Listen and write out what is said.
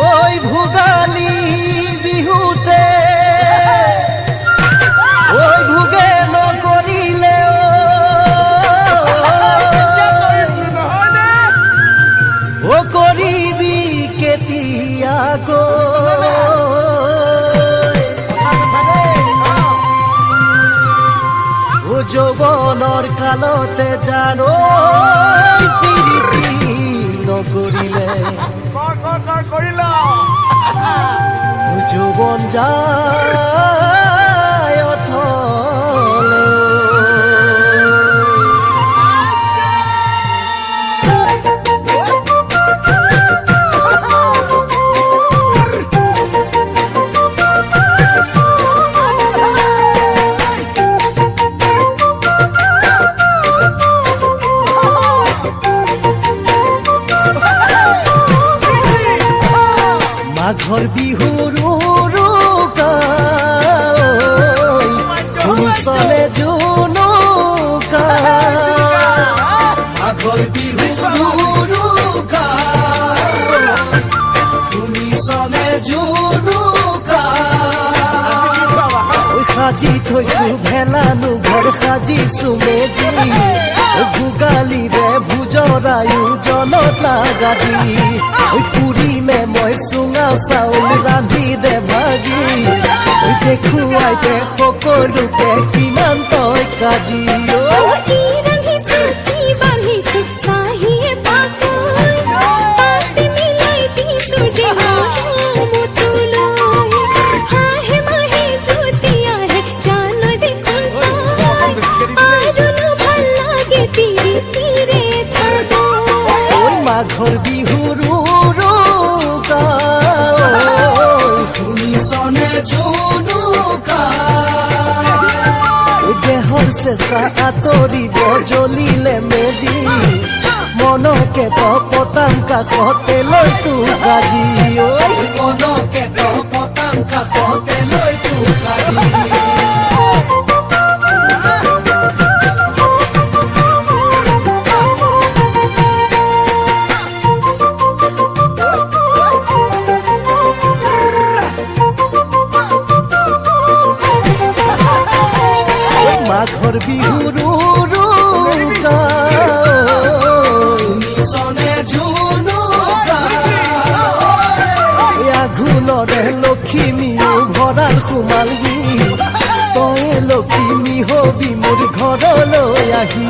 ওই ভোগালী বিহুতে ওই ভোগে নকৰিলে ও কৰিবি কেতিয়াকৈ ও যৌৱনৰ কালতে জানো নকৰিলে যৌৱন যায় মাঘৰ বিহুৰ শুনিছনে জুনুকা। মাঘৰ বিহুৰ শুনিছনে জুনুকা। ঐ সাজি থৈছো ভেলানো, ঘৰ সাজিছো মেজি। ভোগালীৰে ভোজৰ আয়োজনত লাগাদি ঐ পুৰিমে মই চুঙা চাউল ৰান্ধি দে ভাজি। দেখুৱাই দে সকলোকে কিমান তই। কাজি মাঘৰ বিহুৰ চেঁচা আঁতৰিব জ্বলিলে মেজি। মনকে ত পতাম কাষতে লৈ তো কাজি মনকে ত পতাম কাষতে আঘোণৰে লখিমীও ভঁৰাল সোমালহি তয়ে লক্ষ্মী হবি মোৰ ঘৰলৈ আহি